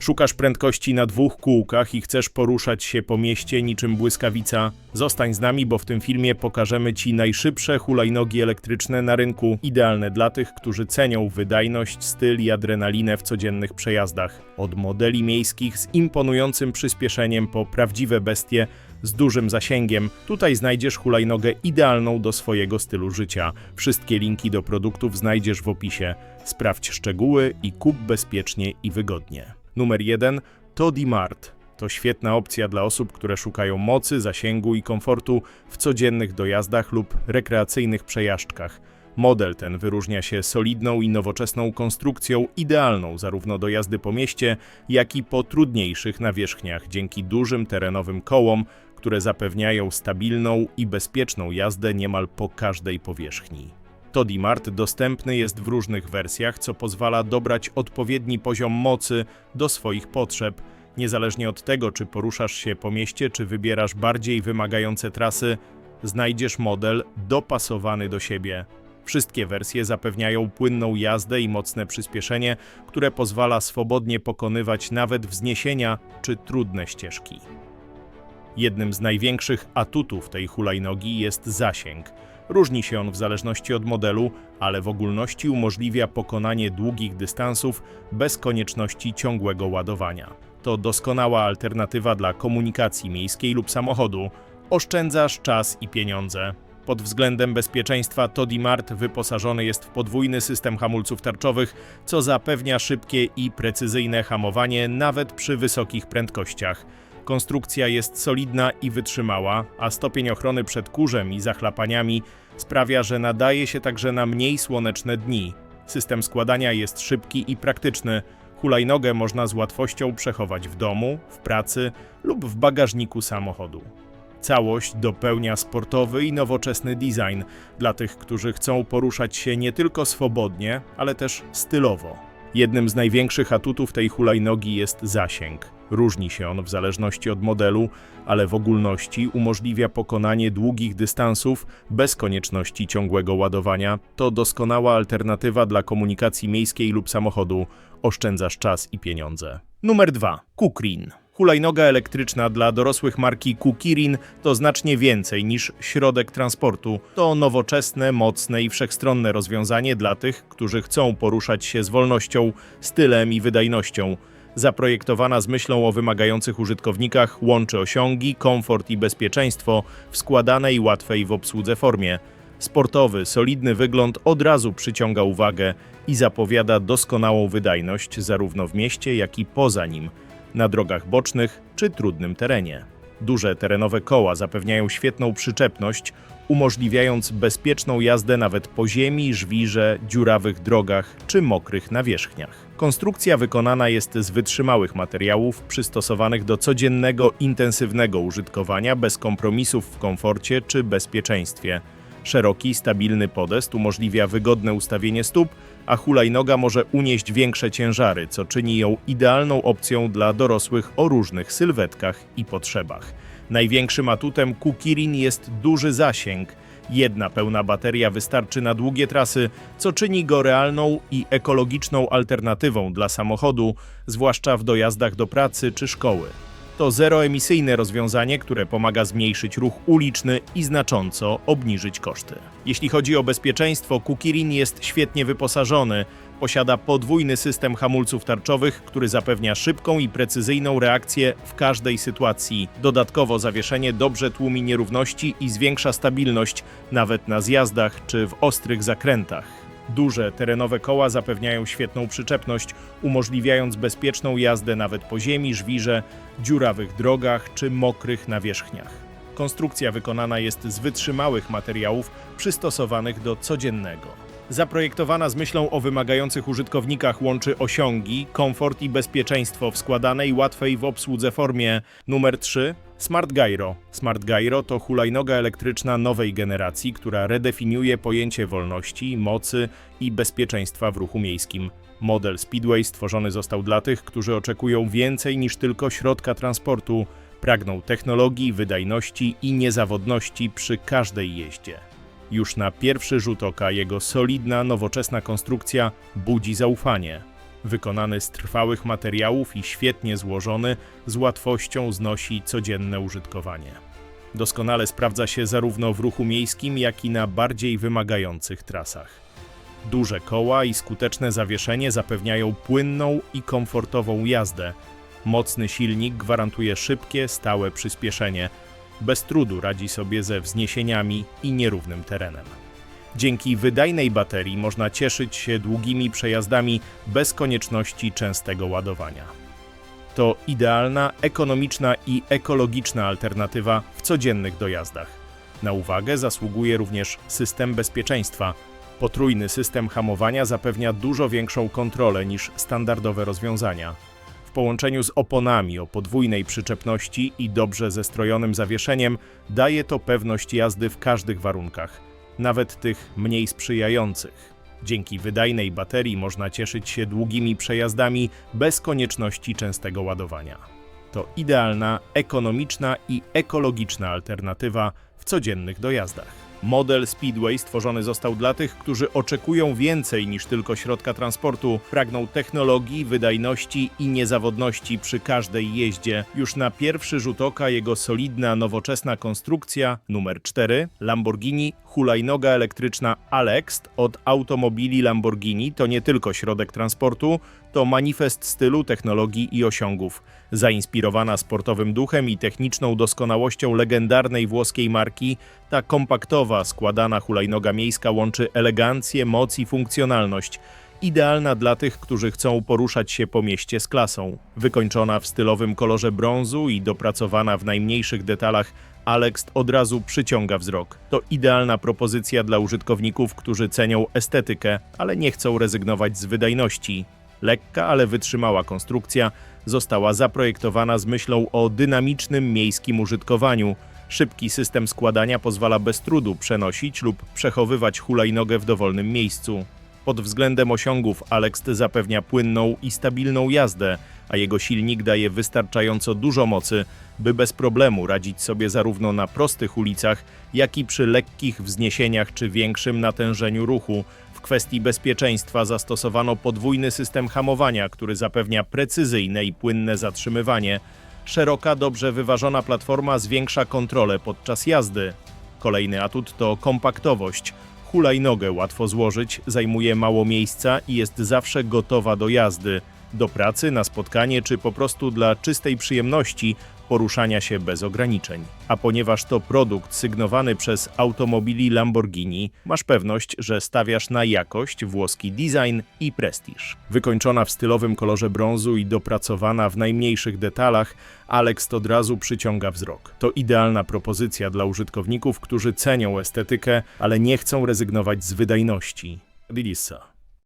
Szukasz prędkości na dwóch kółkach i chcesz poruszać się po mieście niczym błyskawica? Zostań z nami, bo w tym filmie pokażemy Ci najszybsze hulajnogi elektryczne na rynku, idealne dla tych, którzy cenią wydajność, styl i adrenalinę w codziennych przejazdach. Od modeli miejskich z imponującym przyspieszeniem po prawdziwe bestie z dużym zasięgiem. Tutaj znajdziesz hulajnogę idealną do swojego stylu życia. Wszystkie linki do produktów znajdziesz w opisie. Sprawdź szczegóły i kup bezpiecznie i wygodnie. Numer 1 to Dimart. To świetna opcja dla osób, które szukają mocy, zasięgu i komfortu w codziennych dojazdach lub rekreacyjnych przejażdżkach. Model ten wyróżnia się solidną i nowoczesną konstrukcją, idealną zarówno do jazdy po mieście, jak i po trudniejszych nawierzchniach dzięki dużym terenowym kołom, które zapewniają stabilną i bezpieczną jazdę niemal po każdej powierzchni. Todimart dostępny jest w różnych wersjach, co pozwala dobrać odpowiedni poziom mocy do swoich potrzeb. Niezależnie od tego, czy poruszasz się po mieście, czy wybierasz bardziej wymagające trasy, znajdziesz model dopasowany do siebie. Wszystkie wersje zapewniają płynną jazdę i mocne przyspieszenie, które pozwala swobodnie pokonywać nawet wzniesienia czy trudne ścieżki. Jednym z największych atutów tej hulajnogi jest zasięg. Różni się on w zależności od modelu, ale w ogólności umożliwia pokonanie długich dystansów bez konieczności ciągłego ładowania. To doskonała alternatywa dla komunikacji miejskiej lub samochodu. Oszczędzasz czas i pieniądze. Pod względem bezpieczeństwa Todimart wyposażony jest w podwójny system hamulców tarczowych, co zapewnia szybkie i precyzyjne hamowanie nawet przy wysokich prędkościach. Konstrukcja jest solidna i wytrzymała, a stopień ochrony przed kurzem i zachlapaniami sprawia, że nadaje się także na mniej słoneczne dni. System składania jest szybki i praktyczny. Hulajnogę można z łatwością przechować w domu, w pracy lub w bagażniku samochodu. Całość dopełnia sportowy i nowoczesny design dla tych, którzy chcą poruszać się nie tylko swobodnie, ale też stylowo. Jednym z największych atutów tej hulajnogi jest zasięg. Różni się on w zależności od modelu, ale w ogólności umożliwia pokonanie długich dystansów bez konieczności ciągłego ładowania. To doskonała alternatywa dla komunikacji miejskiej lub samochodu. Oszczędzasz czas i pieniądze. Numer 2. Kukrin. Hulajnoga elektryczna dla dorosłych marki Kukirin to znacznie więcej niż środek transportu. To nowoczesne, mocne i wszechstronne rozwiązanie dla tych, którzy chcą poruszać się z wolnością, stylem i wydajnością. Zaprojektowana z myślą o wymagających użytkownikach, łączy osiągi, komfort i bezpieczeństwo w składanej łatwej w obsłudze formie. Sportowy, solidny wygląd od razu przyciąga uwagę i zapowiada doskonałą wydajność zarówno w mieście, jak i poza nim, na drogach bocznych czy trudnym terenie. Duże terenowe koła zapewniają świetną przyczepność, umożliwiając bezpieczną jazdę nawet po ziemi, żwirze, dziurawych drogach czy mokrych nawierzchniach. Konstrukcja wykonana jest z wytrzymałych materiałów przystosowanych do codziennego, intensywnego użytkowania bez kompromisów w komforcie czy bezpieczeństwie. Szeroki, stabilny podest umożliwia wygodne ustawienie stóp, a hulajnoga może unieść większe ciężary, co czyni ją idealną opcją dla dorosłych o różnych sylwetkach i potrzebach. Największym atutem Kukirin jest duży zasięg. Jedna pełna bateria wystarczy na długie trasy, co czyni go realną i ekologiczną alternatywą dla samochodu, zwłaszcza w dojazdach do pracy czy szkoły. To zeroemisyjne rozwiązanie, które pomaga zmniejszyć ruch uliczny i znacząco obniżyć koszty. Jeśli chodzi o bezpieczeństwo, Kukirin jest świetnie wyposażony. Posiada podwójny system hamulców tarczowych, który zapewnia szybką i precyzyjną reakcję w każdej sytuacji. Dodatkowo zawieszenie dobrze tłumi nierówności i zwiększa stabilność nawet na zjazdach czy w ostrych zakrętach. Duże terenowe koła zapewniają świetną przyczepność, umożliwiając bezpieczną jazdę nawet po ziemi, żwirze, dziurawych drogach czy mokrych nawierzchniach. Konstrukcja wykonana jest z wytrzymałych materiałów przystosowanych do codziennego. Zaprojektowana z myślą o wymagających użytkownikach łączy osiągi, komfort i bezpieczeństwo w składanej, łatwej w obsłudze formie. Numer 3. Smart Gyro. Smart Gyro to hulajnoga elektryczna nowej generacji, która redefiniuje pojęcie wolności, mocy i bezpieczeństwa w ruchu miejskim. Model Speedway stworzony został dla tych, którzy oczekują więcej niż tylko środka transportu, pragną technologii, wydajności i niezawodności przy każdej jeździe. Już na pierwszy rzut oka jego solidna, nowoczesna konstrukcja budzi zaufanie. Wykonany z trwałych materiałów i świetnie złożony, z łatwością znosi codzienne użytkowanie. Doskonale sprawdza się zarówno w ruchu miejskim, jak i na bardziej wymagających trasach. Duże koła i skuteczne zawieszenie zapewniają płynną i komfortową jazdę. Mocny silnik gwarantuje szybkie, stałe przyspieszenie. Bez trudu radzi sobie ze wzniesieniami i nierównym terenem. Dzięki wydajnej baterii można cieszyć się długimi przejazdami bez konieczności częstego ładowania. To idealna, ekonomiczna i ekologiczna alternatywa w codziennych dojazdach. Na uwagę zasługuje również system bezpieczeństwa. Potrójny system hamowania zapewnia dużo większą kontrolę niż standardowe rozwiązania. W połączeniu z oponami o podwójnej przyczepności i dobrze zestrojonym zawieszeniem daje to pewność jazdy w każdych warunkach, nawet tych mniej sprzyjających. Dzięki wydajnej baterii można cieszyć się długimi przejazdami bez konieczności częstego ładowania. To idealna, ekonomiczna i ekologiczna alternatywa w codziennych dojazdach. Model Speedway stworzony został dla tych, którzy oczekują więcej niż tylko środka transportu, pragną technologii, wydajności i niezawodności przy każdej jeździe. Już na pierwszy rzut oka jego solidna, nowoczesna konstrukcja numer 4 Lamborghini hulajnoga elektryczna Alext od automobili Lamborghini to nie tylko środek transportu, to manifest stylu, technologii i osiągów. Zainspirowana sportowym duchem i techniczną doskonałością legendarnej włoskiej marki, ta kompaktowa, składana hulajnoga miejska łączy elegancję, moc i funkcjonalność. Idealna dla tych, którzy chcą poruszać się po mieście z klasą. Wykończona w stylowym kolorze brązu i dopracowana w najmniejszych detalach, Alext od razu przyciąga wzrok. To idealna propozycja dla użytkowników, którzy cenią estetykę, ale nie chcą rezygnować z wydajności. Lekka, ale wytrzymała konstrukcja została zaprojektowana z myślą o dynamicznym miejskim użytkowaniu. Szybki system składania pozwala bez trudu przenosić lub przechowywać hulajnogę w dowolnym miejscu. Pod względem osiągów Alext zapewnia płynną i stabilną jazdę, a jego silnik daje wystarczająco dużo mocy, by bez problemu radzić sobie zarówno na prostych ulicach, jak i przy lekkich wzniesieniach czy większym natężeniu ruchu. W kwestii bezpieczeństwa zastosowano podwójny system hamowania, który zapewnia precyzyjne i płynne zatrzymywanie. Szeroka, dobrze wyważona platforma zwiększa kontrolę podczas jazdy. Kolejny atut to kompaktowość. Hulajnogę łatwo złożyć, zajmuje mało miejsca i jest zawsze gotowa do jazdy. Do pracy, na spotkanie czy po prostu dla czystej przyjemności poruszania się bez ograniczeń. A ponieważ to produkt sygnowany przez automobili Lamborghini, masz pewność, że stawiasz na jakość, włoski design i prestiż. Wykończona w stylowym kolorze brązu i dopracowana w najmniejszych detalach, Alex od razu przyciąga wzrok. To idealna propozycja dla użytkowników, którzy cenią estetykę, ale nie chcą rezygnować z wydajności. Dilissa.